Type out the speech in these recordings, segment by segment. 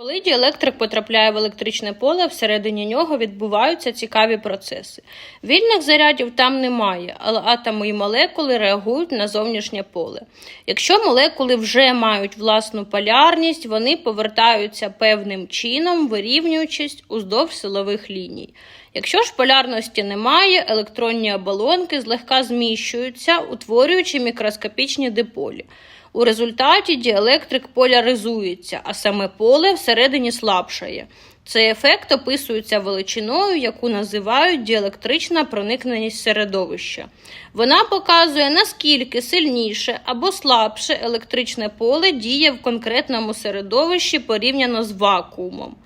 Коли діелектрик потрапляє в електричне поле, всередині нього відбуваються цікаві процеси. Вільних зарядів там немає, але атоми і молекули реагують на зовнішнє поле. Якщо молекули вже мають власну полярність, вони повертаються певним чином, вирівнюючись уздовж силових ліній. Якщо ж полярності немає, електронні оболонки злегка зміщуються, утворюючи мікроскопічні диполі. У результаті діелектрик поляризується, а саме поле всередині слабшає. Цей ефект описується величиною, яку називають діелектрична проникненість середовища. Вона показує, наскільки сильніше або слабше електричне поле діє в конкретному середовищі порівняно з вакуумом.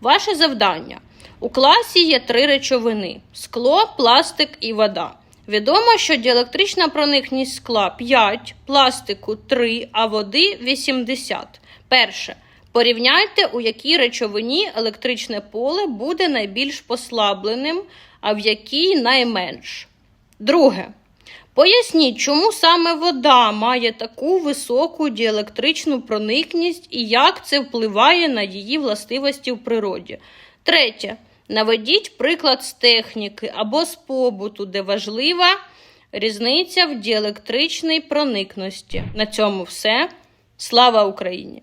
Ваше завдання. У класі є три речовини: скло, пластик і вода. Відомо, що діелектрична проникність скла 5, пластику 3, а води 80. Перше. Порівняйте, у якій речовині електричне поле буде найбільш послабленим, а в якій найменш. Друге. Поясніть, чому саме вода має таку високу діелектричну проникність і як це впливає на її властивості в природі. Третє. Наведіть приклад з техніки або з побуту, де важлива різниця в діелектричній проникності. На цьому все. Слава Україні!